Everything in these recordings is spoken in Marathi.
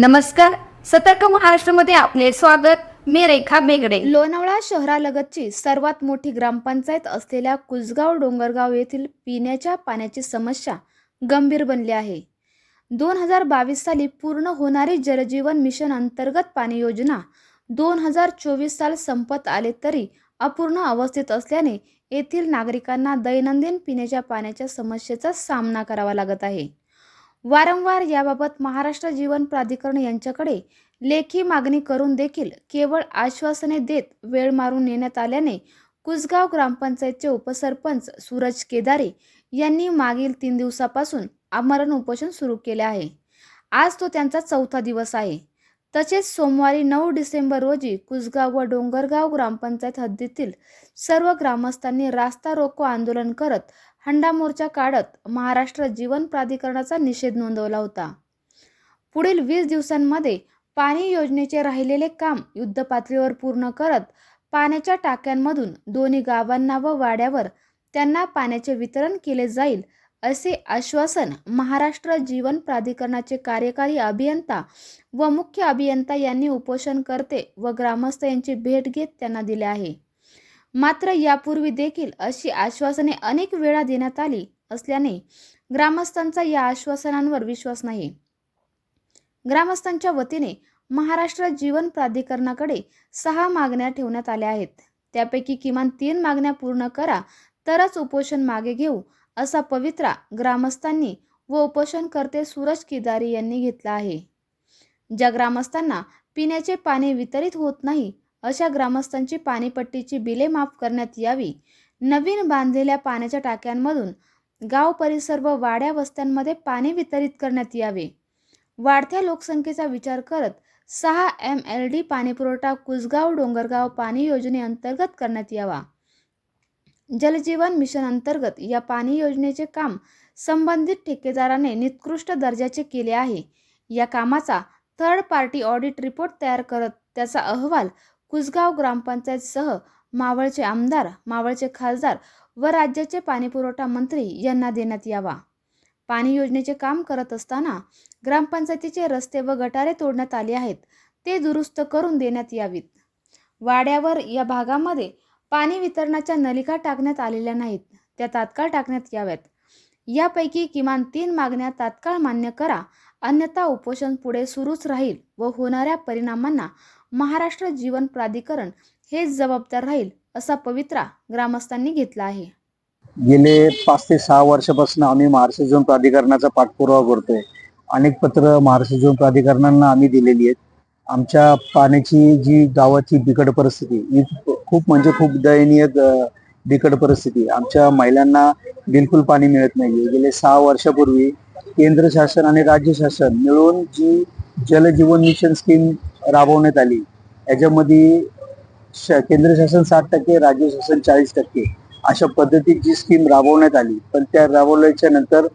नमस्कार. सतर्क महाराष्ट्रामध्ये आपले स्वागत. मी रेखा बेगडे. लोणावळा शहरालगतची सर्वात मोठी ग्रामपंचायत असलेल्या कुसगाव डोंगरगाव येथील पिण्याच्या पाण्याची समस्या गंभीर बनली आहे. दोन हजार बावीस साली पूर्ण होणारी जलजीवन मिशन अंतर्गत पाणी योजना दोन हजार चोवीस साल संपत आले तरी अपूर्ण अवस्थेत असल्याने येथील नागरिकांना दैनंदिन पिण्याच्या पाण्याच्या समस्येचा सामना करावा लागत आहे. वारंवार याबाबत महाराष्ट्र जीवन प्राधिकरण यांच्याकडे लेखी मागणी करून देखील केवळ आश्वासने देत वेळ मारून नेण्यात आल्याने कुसगाव ग्रामपंचायतचे उपसरपंच सूरज केदारे यांनी मागील तीन दिवसापासून आमरण उपोषण सुरू केले आहे. आज तो त्यांचा चौथा दिवस आहे. तसेच सोमवारी नऊ डिसेंबर रोजी कुसगाव व डोंगरगाव ग्रामपंचायत हद्दीतील सर्व ग्रामस्थांनी रास्ता रोको आंदोलन करत हंडा मोर्चा काढत महाराष्ट्र जीवन प्राधिकरणाचा निषेध नोंदवला होता. पुढील वीस दिवसांमध्ये पाणी योजनेचे राहिलेले काम युद्धपातळीवर पूर्ण करत पाण्याच्या टाक्यांमधून दोन्ही गावांना व वाड्यावर त्यांना पाण्याचे वितरण केले जाईल असे आश्वासन महाराष्ट्र जीवन प्राधिकरणाचे कार्यकारी अभियंता व मुख्य अभियंता यांनी उपोषणकर्ते व ग्रामस्थ यांची भेट घेत त्यांना दिले आहे. मात्र यापूर्वी देखील अशी आश्वासने अनेक वेळा देण्यात आली असल्याने ग्रामस्थांचा या आश्वासनांवर विश्वास नाही. ग्रामस्थांच्या वतीने महाराष्ट्र जीवन प्राधिकरणाकडे सहा मागण्या ठेवण्यात आल्या आहेत. त्यापैकी किमान तीन मागण्या पूर्ण करा तरच उपोषण मागे घेऊ असा पवित्रा ग्रामस्थांनी व उपोषणकर्ते सूरज किदारी यांनी घेतला आहे. ज्या ग्रामस्थांना पिण्याचे पाणी वितरित होत नाही अशा ग्रामस्थांची पाणीपट्टीची बिले माफ करण्यात यावी. नवीन बांधलेल्या पाण्याच्या टाक्यांमधून गाव परिसर व वाड्या वस्त्यांमध्ये पाणी वितरित करण्यात यावे. वाढत्या लोकसंख्येचा विचार करत सहा एम एल डी पाणीपुरवठा कुसगाव डोंगरगाव पाणी योजनेअंतर्गत करण्यात यावा. जलजीवन मिशन अंतर्गत या पाणी योजनेचे काम संबंधित ठेकेदाराने निकृष्ट दर्जाचे केले आहे. या कामाचा थर्ड पार्टी ऑडिट रिपोर्ट तयार करत त्याचा अहवाल कुसगाव ग्रामपंचायतसह मावळचे आमदार मावळचे खासदार व राज्याचे पाणीपुरवठा मंत्री यांना देण्यात यावा. पाणी योजनेचे काम करत असताना ग्रामपंचायतीचे रस्ते व गटारे तोडण्यात आले आहेत ते दुरुस्त करून देण्यात यावीत. वाड्यावर या भागामध्ये पाणी वितरणाच्या नलिका टाकण्यात आलेल्या नाहीत त्या तात्काळ टाकण्यात याव्यात. यापैकी किमान तीन मागण्या तात्काळ मान्य करा अन्यथा उपोषण पुढे सुरूच राहील व होणाऱ्या परिणामांना महाराष्ट्र जीवन प्राधिकरण हेच जबाबदार राहील असा पवित्रा ग्रामस्थांनी घेतला आहे. गेले पाच ते सहा वर्षापासून आम्ही महाराष्ट्र जीवन प्राधिकरणाचा पाठपुरावा करतोय. अनेक पत्र महाराष्ट्र झोन प्राधिकरणांना आम्ही दिलेली आहेत. आमच्या पाण्याची जी गावाची बिकट परिस्थिती ही खूप म्हणजे खूप दयनीय बिकट परिस्थिती. आमच्या महिलांना बिलकुल पाणी मिळत नाही गेले सहा वर्षापूर्वी केंद्र शासन आणि राज्य शासन मिळून जी जलजीवन मिशन स्कीम राबवण्यात आली. याच्यामध्ये श- केंद्र शासन साठ टक्के राज्य शासन चाळीस टक्के अशा पद्धतीत जी स्कीम राबवण्यात आली. पण त्या राबवल्याच्या नंतर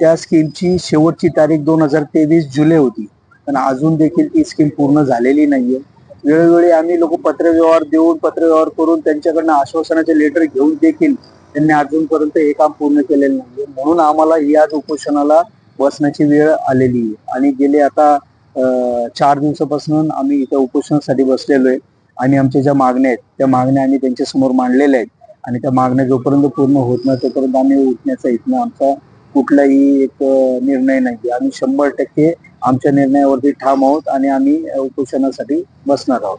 त्या स्कीमची शेवटची तारीख दोन हजार तेवीस जुलै होती. पण अजून देखील ती स्कीम पूर्ण झालेली नाहीये. वेळोवेळी आम्ही लोक पत्रव्यवहार देऊन पत्रव्यवहार करून त्यांच्याकडनं आश्वासनाचे लेटर घेऊन देखील त्यांनी अजूनपर्यंत हे काम पूर्ण केलेलं नाहीये. म्हणून आम्हाला याच उपोषणाला बसण्याची वेळ आलेली आहे. आणि गेले आता चार दिवसापासून आम्ही इथं उपोषणासाठी बसलेलो आहे. आणि आमच्या ज्या मागण्या आहेत त्या मागण्या आम्ही त्यांच्यासमोर मांडलेल्या आहेत. आणि त्या मागण्या जोपर्यंत पूर्ण होत नाही तोपर्यंत आम्ही उठण्याचा इथनं आमचा कुठलाही एक निर्णय नाही. आम्ही शंभर टक्के आमच्या निर्णयावरती ठाम आहोत आणि आम्ही उपोषणासाठी बसणार आहोत.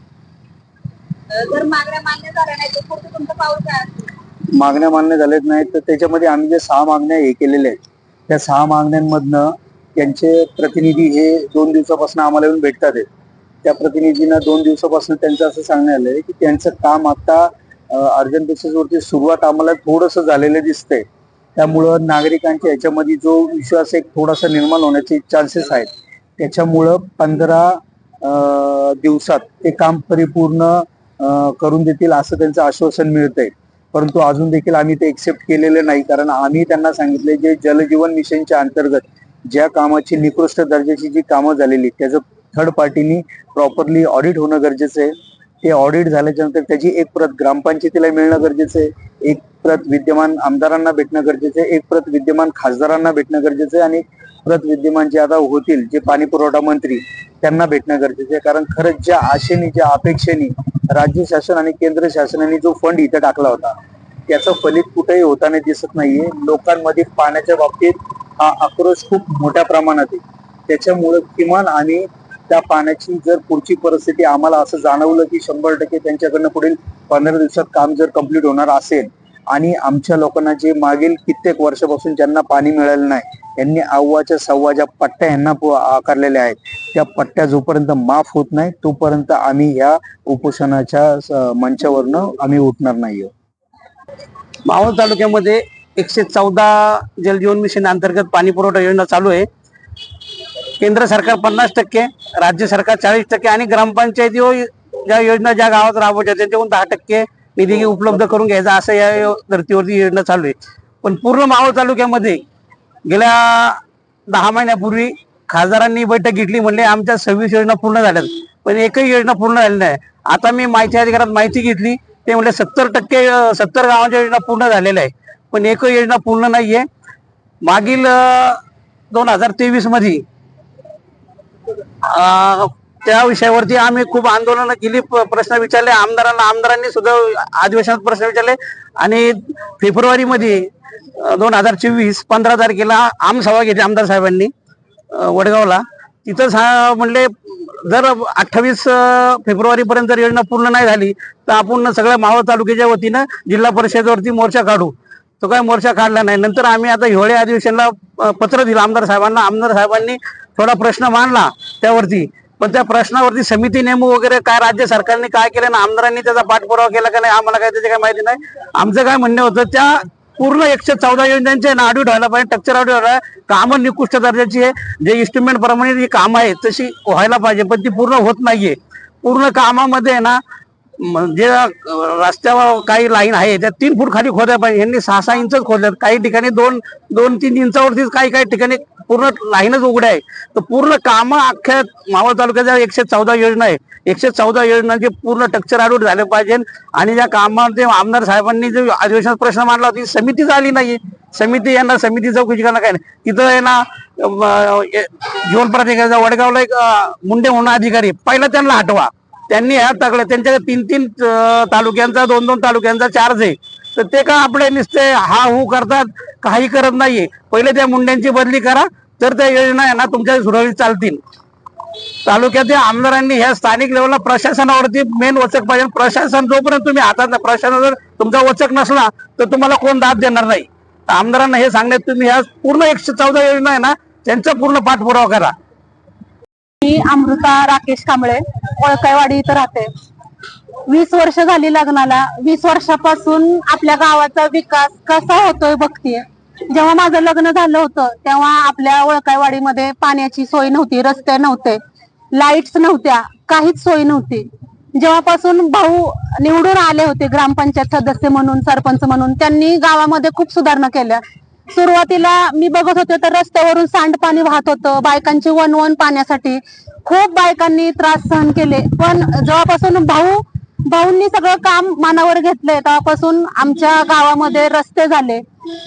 मागण्या मान्य झाल्यात नाहीत तर त्याच्यामध्ये आम्ही जे सहा मागण्या हे केलेल्या आहेत त्या सहा मागण्यांमधनं त्यांचे प्रतिनिधी हे दोन दिवसापासून आम्हाला येऊन भेटतात आहेत. त्या प्रतिनिधींना दोन दिवसापासून त्यांचं असं सांगण्यात आलंय की त्यांचं काम आता अर्जंट बेसिसवरती सुरुवात आम्हाला थोडंसं झालेलं दिसतंय. त्यामुळं नागरिकांच्या याच्यामध्ये जो विश्वास एक थोडासा निर्माण होण्याचे चान्सेस आहेत. त्याच्यामुळं पंधरा दिवसात ते काम परिपूर्ण करून देतील असं त्यांचं आश्वासन मिळतंय. परंतु अजून देखील आम्ही ते एक्सेप्ट केलेलं नाही. कारण आम्ही त्यांना सांगितले जे जलजीवन मिशनच्या अंतर्गत ज्या कामाची निकृष्ट दर्जाची जी कामं झालेली त्याचं थर्ड पार्टीनी प्रॉपरली ऑडिट होणं गरजेचं आहे. ते ऑडिट झाल्याच्यानंतर त्याची एक प्रत ग्रामपंचायतीला मिळणं गरजेचं आहे. एक प्रत विद्यमान आमदारांना भेटणं गरजेचं आहे. एक प्रत विद्यमान खासदारांना भेटणं गरजेचं आहे. आणि प्रत विद्यमान जे आता होतील जे पाणी पुरवठा मंत्री त्यांना भेटणं गरजेचं आहे. कारण खरंच ज्या आशेने ज्या अपेक्षेने राज्य शासन आणि केंद्र शासनाने जो फंड इथं टाकला होता त्याचं फलित कुठेही होताना दिसत नाहीये. लोकांमध्ये पाण्याच्या बाबतीत हा आक्रोश खूप मोठ्या प्रमाणात आहे. त्याच्यामुळे किमान आम्ही त्या पाण्याची जर पुढची परिस्थिती आम्हाला असं जाणवलं की शंभर टक्के त्यांच्याकडनं पुढील पंधरा दिवसात काम जर कंप्लीट होणार असेल आणि आमच्या लोकांना जे मागील कित्येक वर्षापासून ज्यांना पाणी मिळालं नाही यांनी आव्वाच्या सव्वा ज्या पट्ट्या यांना आकारलेल्या आहेत. त्या पट्ट्या जोपर्यंत माफ होत नाही तोपर्यंत आम्ही या उपोषणाच्या मंचावरनं आम्ही उठणार नाही मावळ तालुक्यामध्ये एकशे चौदा जलजीवन मिशन अंतर्गत पाणी पुरवठा योजना चालू आहे. केंद्र सरकार पन्नास टक्के राज्य सरकार चाळीस टक्के आणि ग्रामपंचायती हो व ज्या योजना ज्या गावात राबवल्या त्याच्याहून दहा टक्के निधी उपलब्ध करून घ्यायचा असं या धर्तीवरती योजना चालू आहे. पण पूर्ण मावळ तालुक्यामध्ये गेल्या दहा महिन्यापूर्वी खासदारांनी बैठक घेतली म्हणले आमच्या सव्वीस योजना पूर्ण झाल्यात. पण एकही योजना पूर्ण झाली नाही. आता मी माहिती अधिकारात माहिती घेतली ते म्हणले सत्तर टक्के सत्तर गावांच्या योजना पूर्ण झालेल्या आहे पण एक योजना पूर्ण नाहीये. मागील दोन हजार तेवीसमध्ये त्या विषयावरती आम्ही खूप आंदोलनं केली प्रश्न विचारले आमदारांना आमदारांनी सुद्धा अधिवेशनात प्रश्न विचारले आणि फेब्रुवारी मध्ये दोन हजार चोवीस पंधरा तारखेला आमसभा घेतली आमदार साहेबांनी वडगावला. तिथं सा म्हणले जर अठ्ठावीस फेब्रुवारीपर्यंत जर योजना पूर्ण नाही झाली तर आपण सगळ्या मावळ तालुक्याच्या वतीनं जिल्हा परिषदेवरती मोर्चा काढू. तो काय मोर्चा काढला नाही. नंतर आम्ही आता हिवाळी अधिवेशनला पत्र दिलं आमदार साहेबांना. आमदार साहेबांनी थोडा प्रश्न मांडला त्यावरती. पण त्या प्रश्नावरती समिती नेमू वगैरे काय राज्य सरकारने काय केलं ना आमदारांनी त्याचा पाठपुरावा केला का नाही आम्हाला काय त्याची काय माहिती नाही. आमचं काय म्हणणं होतं त्या पूर्ण एकशे चौदा योजनांचे ना ऑडिट व्हायला पाहिजे टक्चर ऑडिट व्हायला कामं निकृष्ट दर्जाची आहे. जे इस्टिमेट प्रमाणे जी कामं आहेत तशी व्हायला पाहिजे पण ती पूर्ण होत नाहीये. पूर्ण कामामध्ये ना म- जे रस्त्यावर काही लाईन आहे त्या तीन फूट खाली खोद्या पाहिजे. यांनी सहा सहा इंच खोदल्यात. काही ठिकाणी दोन दोन तीन इंचावरतीच काही काही ठिकाणी पूर्ण लाईनच उघड्या आहे. तर पूर्ण कामं अख्ख्या मावळ तालुक्याच्या एकशे चौदा योजना आहे. एकशे चौदा योजनांचे पूर्ण टक्चर आडूट झाले पाहिजे. आणि ज्या कामामध्ये आमदार साहेबांनी जो अधिवेशनात प्रश्न मांडला होती समितीच आली नाही समिती यांना समिती चौकशी करणं काय नाही. तिथं आहे ना जीवन प्राधिकरणाचा वडगावला एक मुंडे म्हणून अधिकारी पहिला त्यांना हटवा. त्यांनी ह्या तगड्या त्यांच्या तीन तीन तालुक्यांचा दोन दोन तालुक्यांचा चार्ज आहे. तर ते का आपले नुसते हा हू करतात काही करत नाहीये. पहिले त्या मुंड्यांची बदली करा तर त्या योजना आहे ना तुमच्या सुरळीत चालतील. तालुक्यातील आमदारांनी ह्या स्थानिक लेवलला प्रशासनावरती मेन वचक पाहिजे. प्रशासन जोपर्यंत तुम्ही हातात प्रशासन जर तुमचा वचक नसला तर तुम्हाला कोण दाद देणार नाही? आमदारांना हे सांगण्यात तुम्ही ह्या पूर्ण एकशे चौदा योजना आहे ना त्यांचा पूर्ण पाठपुरावा करा. मी अमृता राकेश कांबळे ओळखायवाडी इथं राहते. वीस वर्ष झाली लग्नाला. वीस वर्षापासून आपल्या गावाचा विकास कसा होतोय बघतीये. जेव्हा माझं लग्न झालं होतं तेव्हा आपल्या ओळखायवाडीमध्ये पाण्याची सोय नव्हती रस्ते नव्हते लाईट्स नव्हत्या काहीच सोय नव्हती. जेव्हापासून भाऊ निवडून आले होते ग्रामपंचायत सदस्य म्हणून सरपंच म्हणून त्यांनी गावामध्ये खूप सुधारणा केल्या. सुरुवातीला मी बघत होते तर रस्त्यावरून सांडपाणी वाहत होतं बायकांची वनवन पाण्यासाठी. खूप बायकांनी त्रास सहन केले पण जेव्हापासून भाऊ भाऊंनी सगळं काम मनावर घेतलंय तेव्हापासून आमच्या गावामध्ये रस्ते झाले.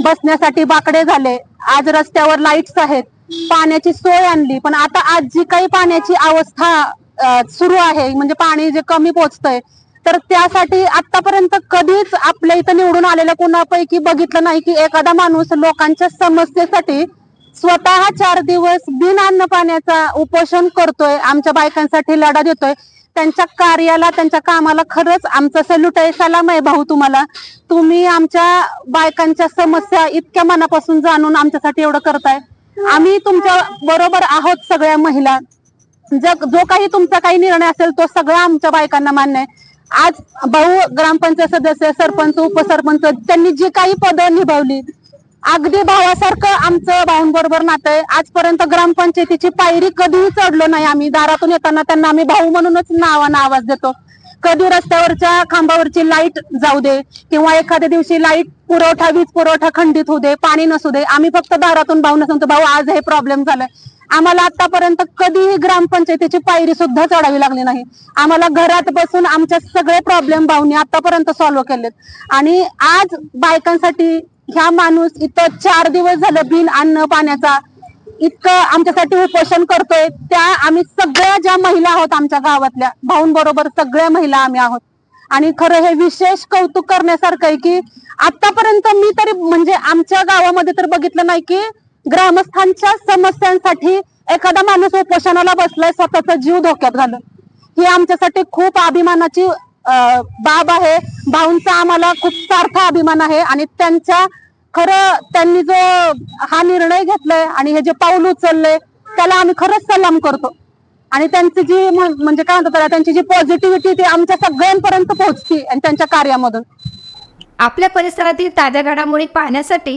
बसण्यासाठी बाकडे झाले. आज रस्त्यावर लाईट्स आहेत. पाण्याची सोय आणली. पण आता आज जी काही पाण्याची अवस्था सुरू आहे म्हणजे पाणी जे कमी पोचतंय तर त्यासाठी आतापर्यंत कधीच आपल्या इथं निवडून आलेल्या कोणापैकी बघितलं नाही की एखादा माणूस लोकांच्या समस्येसाठी स्वतः चार दिवस बिन अन्न पाण्याचा उपोषण करतोय आमच्या बायकांसाठी लढा देतोय. त्यांच्या कार्याला त्यांच्या कामाला खरंच आमचं सल्यूट आहे सलाम आहे भाऊ तुम्हाला. तुम्ही आमच्या बायकांच्या समस्या इतक्या मनापासून जाणून आमच्यासाठी एवढं करताय. आम्ही तुमच्या बरोबर आहोत सगळ्या महिला. जग जो काही तुमचा काही निर्णय असेल तो सगळा आमच्या बायकांना मान्य आहे. आज भाऊ ग्रामपंचायत सदस्य सरपंच उपसरपंच त्यांनी जी काही पदं निभावली अगदी भावासारखं आमचं भाऊंबरोबर नातं आहे. आजपर्यंत ग्रामपंचायतीची पायरी कधीही चढलो नाही आम्ही. दारातून येताना त्यांना आम्ही भाऊ म्हणूनच नावानं आवाज देतो. कधी रस्त्यावरच्या खांबावरची लाइट जाऊ दे किंवा एखाद्या दिवशी लाइट पुरवठा वीज पुरवठा खंडित होऊ दे पाणी नसू दे आम्ही फक्त दारातून भाऊ सांगतो भाऊ आज हे प्रॉब्लेम झालाय. आम्हाला आतापर्यंत कधीही ग्रामपंचायतीची पायरी सुद्धा चढावी लागली नाही. आम्हाला घरात बसून आमचे सगळे प्रॉब्लेम भाऊनी आतापर्यंत सॉल्व्ह केलेत. आणि आज बायकांसाठी ह्या माणूस इथं चार दिवस झालं बिन अन्न पाण्याचा इतकं आमच्यासाठी उपोषण करतोय. त्या आम्ही सगळ्या ज्या महिला आहोत आमच्या गावातल्या भाऊंबरोबर सगळ्या महिला आम्ही आहोत. आणि खरं हे विशेष कौतुक करण्यासारखं आहे की आतापर्यंत मी तरी म्हणजे आमच्या गावामध्ये तर बघितलं नाही की ग्रामस्थांच्या समस्यांसाठी एखादा माणूस उपोषणाला बसलाय स्वतःचा जीव धोक्यात घालून. ही आमच्यासाठी खूप अभिमानाची बाब आहे. भाऊंचा आम्हाला खूप सार्थ अभिमान आहे आणि त्यांच्या खरं त्यांनी जो हा निर्णय घेतलाय आणि हे जे पाऊल उचललंय त्याला आम्ही खरंच सलाम करतो. आणि त्यांची जी म्हणजे काय म्हणतात त्यांची जी पॉझिटिव्हिटी ती आमच्या सगळ्यांपर्यंत पोहोचते आणि त्यांच्या कार्यामधून. आपल्या परिसरातील ताज्या घडामोडी पाहण्यासाठी